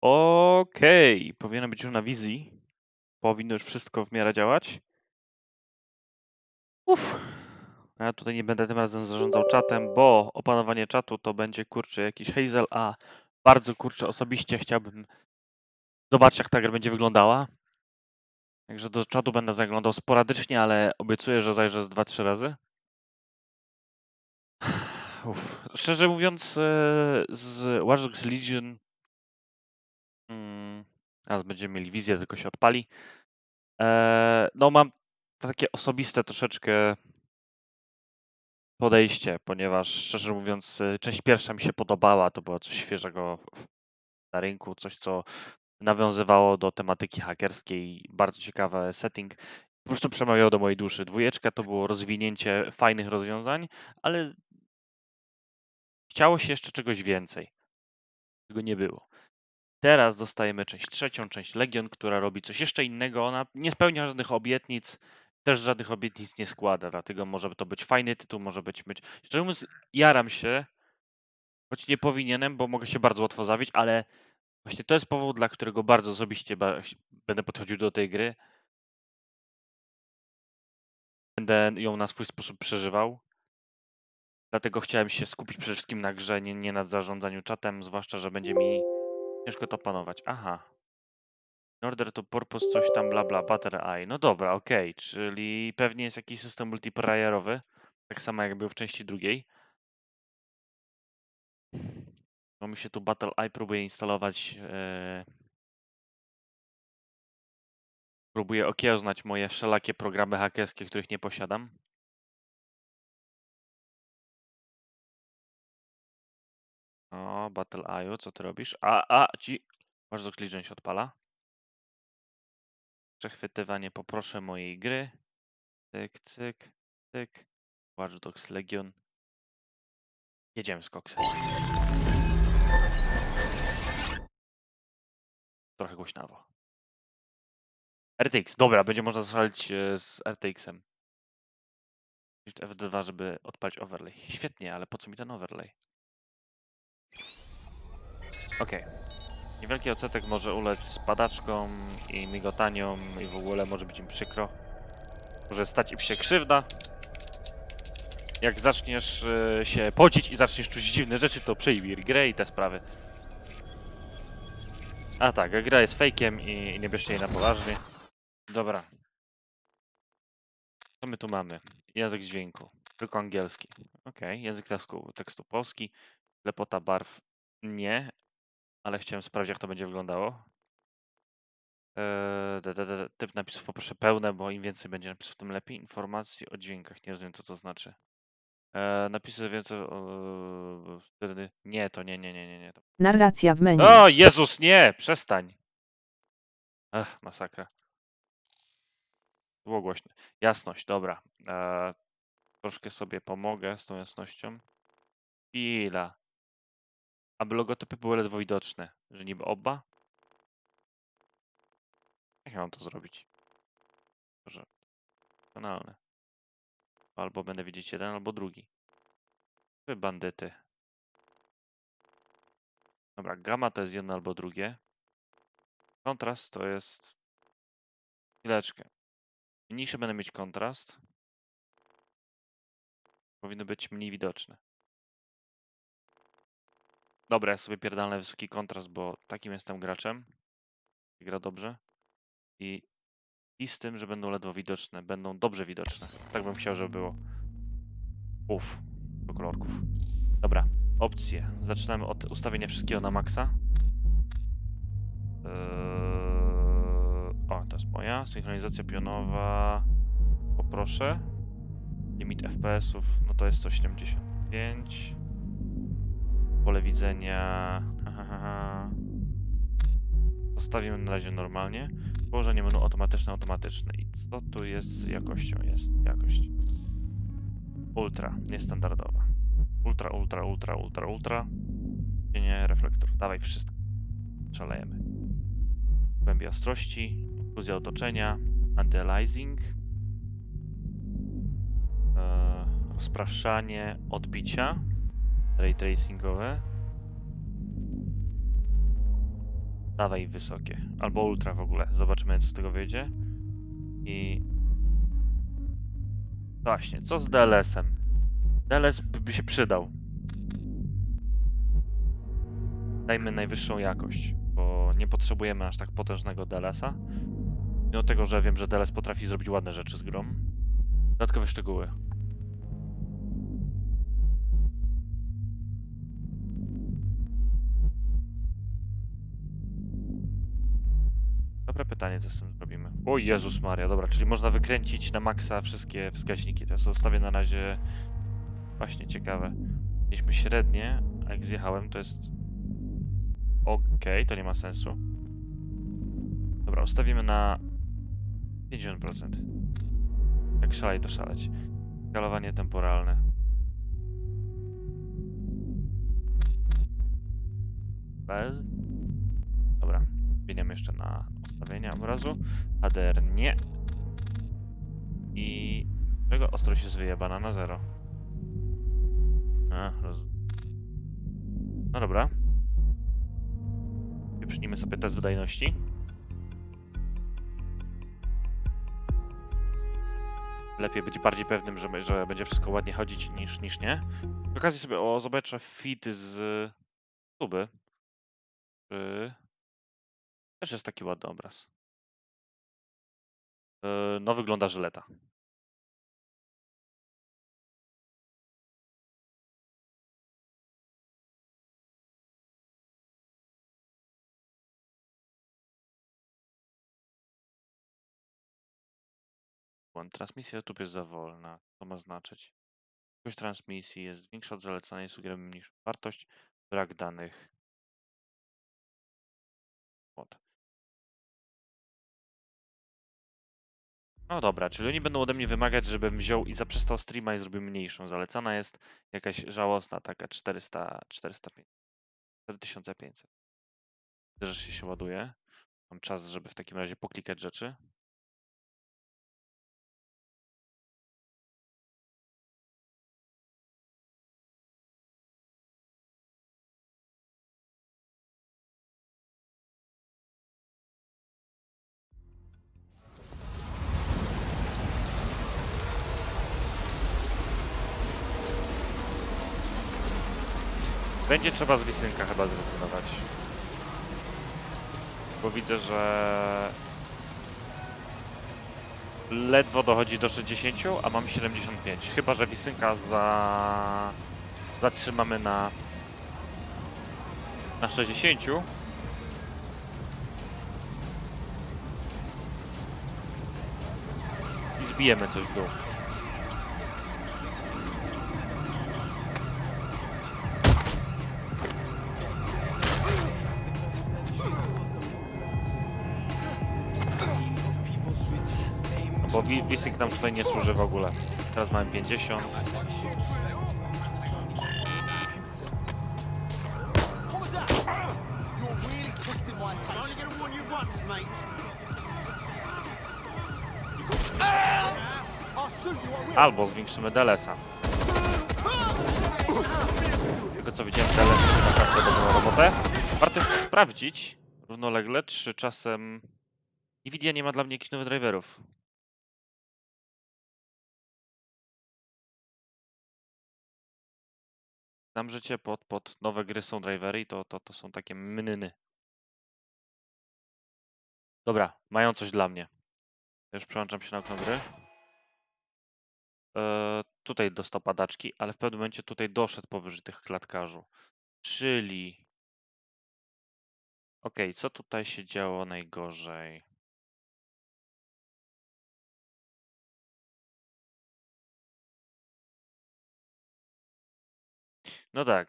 Okej, powinienem być już na wizji. Powinno już wszystko w miarę działać. Uff. Ja tutaj nie będę tym razem zarządzał czatem, bo opanowanie czatu to będzie kurczę jakiś Hazel, a bardzo kurczę osobiście chciałbym zobaczyć jak ta gra będzie wyglądała. Także do czatu będę zaglądał sporadycznie, ale obiecuję, że zajrzę z 2-3 razy. Uff. Szczerze mówiąc, e, z Watch Dogs Legion teraz będziemy mieli wizję, tylko się odpali. E, no mam takie osobiste troszeczkę podejście, ponieważ szczerze mówiąc, y, część pierwsza mi się podobała, to było coś świeżego na rynku, coś co nawiązywało do tematyki hakerskiej, bardzo ciekawy setting. Po prostu przemawiało do mojej duszy. Dwójeczka to było rozwinięcie fajnych rozwiązań, ale chciało się jeszcze czegoś więcej. Tego nie było. Teraz dostajemy część trzecią, część Legion, która robi coś jeszcze innego. Ona nie spełnia żadnych obietnic, też żadnych obietnic nie składa, dlatego może to być fajny tytuł, może być... być... Szczerze mówiąc, jaram się, choć nie powinienem, bo mogę się bardzo łatwo zawieć, ale właśnie to jest powód, dla którego bardzo osobiście będę podchodził do tej gry. Będę ją na swój sposób przeżywał. Dlatego chciałem się skupić przede wszystkim na grze, nie, nie nad zarządzaniu czatem, zwłaszcza, że będzie mi ciężko to panować. Aha. In order to purpose coś tam bla bla, Butter Eye. No dobra, okej, czyli pewnie jest jakiś system multiplayerowy, tak samo jak był w części drugiej. Bo mi się tu Battle Eye próbuje instalować. E... Próbuję okiełznać moje wszelakie programy hakerskie, których nie posiadam. O, Battle Eye, co ty robisz? A, a, ci... Dogs Legion się odpala. Przechwytywanie, poproszę mojej gry. Cyk, cyk, cyk. Watch Dogs Legion. Jedziemy z koksem. Trochę głośnawo. RTX, dobra, będzie można zaszalić e, z RTX-em. Shift F2, żeby odpalić overlay. Świetnie, ale po co mi ten overlay? Okej. Niewielki odsetek może ulec spadaczkom i migotaniom i w ogóle może być im przykro. Może stać im się krzywda. Jak zaczniesz e, się pocić i zaczniesz czuć dziwne rzeczy, to przyjmij grę i te sprawy. A tak, gra jest fejkiem i nie bierzcie jej na poważnie. Dobra. Co my tu mamy? Język dźwięku. Tylko angielski. Ok, język tekstu, tekstu polski. Lepota barw nie, ale chciałem sprawdzić jak to będzie wyglądało. Eee, de, de, de, typ napisów poproszę pełne, bo im więcej będzie napisów, tym lepiej. Informacji o dźwiękach, nie rozumiem co to znaczy. Eee, napisy więcej o... Nie, to nie, nie, nie, nie, nie. to- Narracja w menu. O, Jezus, nie! Przestań! Ech, masakra. Było głośno. Jasność, dobra. Eee, troszkę sobie pomogę z tą jasnością. Chwila. Aby logotypy były ledwo widoczne. Że niby oba? Jak ja mam to zrobić? Może kanalne. Albo będę widzieć jeden, albo drugi. Wy bandyty. Dobra, gamma to jest jedno albo drugie. Kontrast to jest... Chwileczkę. Mniejszy będę mieć kontrast. Powinny być mniej widoczne. Dobra, ja sobie pierdolę wysoki kontrast, bo takim jestem graczem. Gra dobrze. I, I z tym, że będą ledwo widoczne. Będą dobrze widoczne. Tak bym chciał, żeby było. Uff, do kolorków. Dobra, opcje. Zaczynamy od ustawienia wszystkiego na maksa. Eee, O, to jest moja. Synchronizacja pionowa. Poproszę. Limit FPS-ów, no to jest 175. Pole widzenia. Zostawimy na razie normalnie. Położenie menu automatyczne, automatyczne. I co tu jest z jakością? Jest jakość. Ultra, niestandardowa. Ultra, ultra, ultra, ultra, ultra. Nie, reflektor. Dawaj wszystko. Szalejemy. Głębia ostrości, inkluzja otoczenia, anti-aliasing, e, rozpraszanie odbicia, ray tracingowe. Dawaj wysokie. Albo ultra w ogóle. Zobaczymy, co z tego wyjdzie. I... Właśnie, co z DLS-em? DLS by się przydał. Dajmy najwyższą jakość, bo nie potrzebujemy aż tak potężnego DLS-a. Mimo tego, że wiem, że DLS potrafi zrobić ładne rzeczy z grą. Dodatkowe szczegóły. Dobre pytanie, co z tym zrobimy. O Jezus Maria, dobra, czyli można wykręcić na maksa wszystkie wskaźniki. Sobie zostawię na razie właśnie ciekawe. Mieliśmy średnie, a jak zjechałem, to jest ok, to nie ma sensu. Dobra, ustawimy na 50%. Jak szalej, to szaleć. Skalowanie temporalne. Bel. Dobra, zmieniamy jeszcze na ustawienia obrazu. HDR nie. I czego ostrość jest wyjebana na zero. A, roz... No dobra. Wyprzgnijmy sobie test wydajności. Lepiej być bardziej pewnym, że, że będzie wszystko ładnie chodzić niż, niż nie. Przy okazji sobie o, zobaczę fit z tuby. Czy... Też jest taki ładny obraz. Yy, No wygląda żyleta. Błąd. Transmisja YouTube jest za wolna. Co ma znaczyć? Jakość transmisji jest większa od zalecanej, sugerujemy mniejszą wartość. Brak danych. Błąd. No dobra, czyli oni będą ode mnie wymagać, żebym wziął i zaprzestał streama i zrobił mniejszą. Zalecana jest jakaś żałosna, taka 400, 405, 4500. Widzę, że się, ładuje. Mam czas, żeby w takim razie poklikać rzeczy. Będzie trzeba z Wisynka chyba zrezygnować. Bo widzę, że ledwo dochodzi do 60, a mam 75. Chyba, że Wisynka za... zatrzymamy na na 60. I zbijemy coś w dół. Bo Wi- Wisynk nam tutaj nie służy w ogóle. Teraz mamy 50. What was that? You're really testing my patience. I'm only gonna warn you once, mate. I'll shoot you, I will. Albo zwiększymy DLS-a. Tylko co widziałem, DLS robi naprawdę dobrą robotę. Warto jeszcze sprawdzić równolegle, czy czasem Nvidia nie ma dla mnie jakichś nowych driverów. Znam życie pod, pod nowe gry są drivery i to, to, to są takie mnyny. Dobra, mają coś dla mnie. Już przełączam się na okno gry. E, tutaj dostał padaczki, ale w pewnym momencie tutaj doszedł powyżej tych klatkarzu. Czyli... Okej, co tutaj się działo najgorzej? No tak,